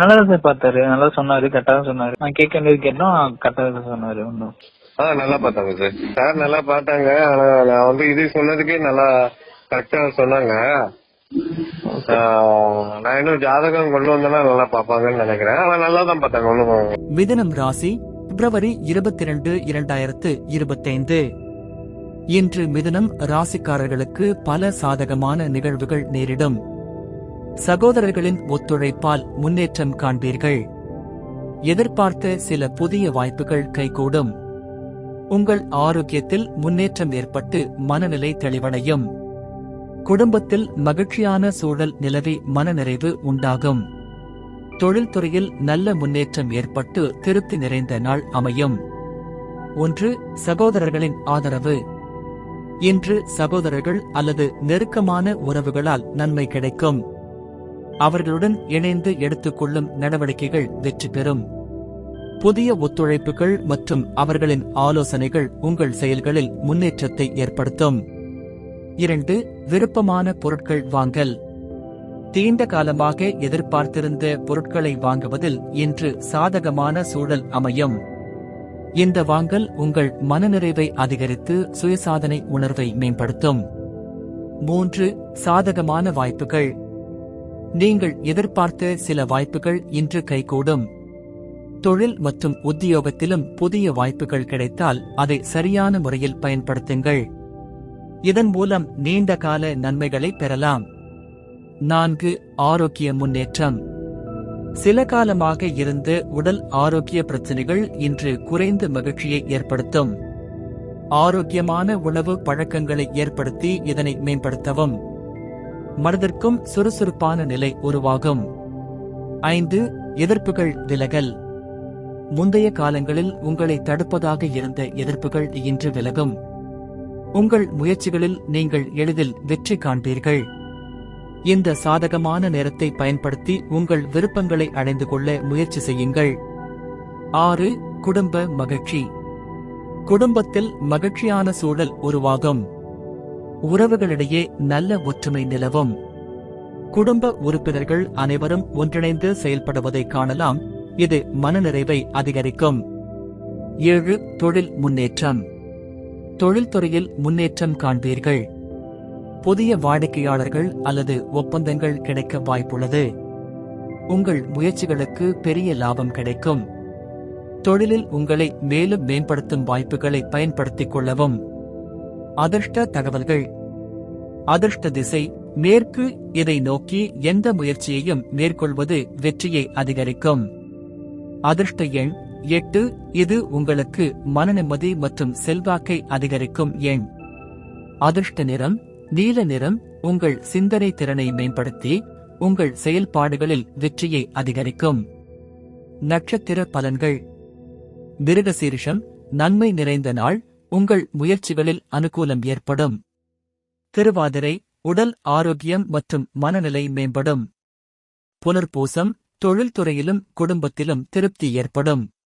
நல்லா தான் சார் பார்த்தாரு. நல்லா சொன்னாரு கரெக்டா தான் சொன்னாரு. நான் கேட்க வேண்டியது கேட்டோம் கரெக்டா தான் சொன்னாரு ஒன்றும் ஆ நல்லா பார்த்தாங்க சார். சார் நல்லா பார்த்தாங்க. ஆனா நான் வந்து இது சொன்னதுக்கே நல்லா கரெக்டா சொன்னாங்க. நான் இன்னும் ஜாதகம் கொண்டு வந்தேன்னா நல்லா பார்ப்பாங்கன்னு நினைக்கிறேன். ஆனா நல்லா தான் பார்த்தாங்க ஒன்றும் மிதுனம் ராசி பிப்ரவரி இருபத்தி ரெண்டு இரண்டாயிரத்து இருபத்தைந்து. இன்று மிதுனம் ராசிக்காரர்களுக்கு பல சாதகமான நிகழ்வுகள் நேரிடும். சகோதரர்களின் ஒத்துழைப்பால் முன்னேற்றம் காண்பீர்கள். எதிர்பார்த்த சில புதிய வாய்ப்புகள் கைகூடும். உங்கள் ஆரோக்கியத்தில் முன்னேற்றம் ஏற்பட்டு மனநிலை தெளிவடையும். குடும்பத்தில் மகிழ்ச்சியான சூழல் நிலவி மனநிறைவு உண்டாகும். தொழில்துறையில் நல்ல முன்னேற்றம் ஏற்பட்டு திருப்தி நிறைந்த நாள் அமையும். ஒன்று சகோதரர்களின் ஆதரவு. இன்று சகோதரர்கள் அல்லது நெருக்கமான உறவுகளால் நன்மை கிடைக்கும். அவர்களுடன் இணைந்து எடுத்துக்கொள்ளும் நடவடிக்கைகள் வெற்றி பெறும். புதிய ஒத்துழைப்புகள் மற்றும் அவர்களின் ஆலோசனைகள் உங்கள் செயல்களில் முன்னேற்றத்தை ஏற்படுத்தும். இரண்டு விருப்பமான பொருட்கள் வாங்கல். தீண்ட காலமாக எதிர்பார்த்திருந்த பொருட்களை வாங்குவதில் இன்று சாதகமான சூழல் அமையும். இந்த வாங்கல் உங்கள் மனநிறைவை அதிகரித்து சுயசாதனை உணர்வை மேம்படுத்தும். மூன்று சாதகமான வாய்ப்புகள். நீங்கள் எதிர்பார்த்த சில வாய்ப்புகள் இன்று கைகூடும். தொழில் மற்றும் உத்தியோகத்திலும் புதிய வாய்ப்புகள் கிடைத்தால் அதை சரியான முறையில் பயன்படுத்துங்கள். இதன் மூலம் நீண்ட கால நன்மைகளை பெறலாம். நான்கு ஆரோக்கிய முன்னேற்றம். சில காலமாக இருந்த உடல் ஆரோக்கிய பிரச்சனைகள் இன்று குறைந்த மகிழ்ச்சியை ஏற்படுத்தும். ஆரோக்கியமான உணவு பழக்கங்களை ஏற்படுத்தி இதனை மேம்படுத்தவும். மனதிற்கும் சுறுசுறுப்பான நிலை உருவாகும். ஐந்து எதிர்ப்புகள் விலகல். முந்தைய காலங்களில் உங்களை தடுப்பதாக இருந்த எதிர்ப்புகள் இன்று விலகும். உங்கள் முயற்சிகளில் நீங்கள் எளிதில் வெற்றி காண்பீர்கள். இந்த சாதகமான நேரத்தை பயன்படுத்தி உங்கள் விருப்பங்களை அடைந்து கொள்ள முயற்சி செய்யுங்கள். ஆறு குடும்ப மகிழ்ச்சி. குடும்பத்தில் மகிழ்ச்சியான சூழல் உருவாகும். உறவுகளிடையே நல்ல ஒற்றுமை நிலவும். குடும்ப உறுப்பினர்கள் அனைவரும் ஒன்றிணைந்து செயல்படுவதை காணலாம். இது மனநிறைவை அதிகரிக்கும். ஏழு தொழில் முன்னேற்றம். தொழில்துறையில் முன்னேற்றம் காண்பீர்கள். புதிய வாடிக்கையாளர்கள் அல்லது ஒப்பந்தங்கள் கிடைக்க வாய்ப்புள்ளது. உங்கள் முயற்சிகளுக்கு பெரிய லாபம் கிடைக்கும். தொழிலில் உங்களை மேலும் மேம்படுத்தும் வாய்ப்புகளை பயன்படுத்திக் கொள்ளவும். அதிர்ஷ்ட தகவல்கள். அதிர்ஷ்ட திசை மேற்கு இதை நோக்கி எந்த முயற்சியையும் மேற்கொள்வது வெற்றியை அதிகரிக்கும். அதிர்ஷ்ட எண் எட்டு இது உங்களுக்கு மனநிம்மதி மற்றும் செல்வாக்கை அதிகரிக்கும் எண். அதிர்ஷ்ட நிறம் நீல நிறம் உங்கள் சிந்தனை திறனை மேம்படுத்தி உங்கள் செயல்பாடுகளில் வெற்றியை அதிகரிக்கும். நட்சத்திர பலன்கள். மிருகசீரிஷம் நன்மை நிறைந்த நாள் உங்கள் முயற்சிகளில் அனுகூலம் ஏற்படும். திருவாதிரை உடல் ஆரோக்கியம் மற்றும் மனநிலை மேம்படும். புனர்பூசம் தொழில்துறையிலும் குடும்பத்திலும் திருப்தி ஏற்படும்.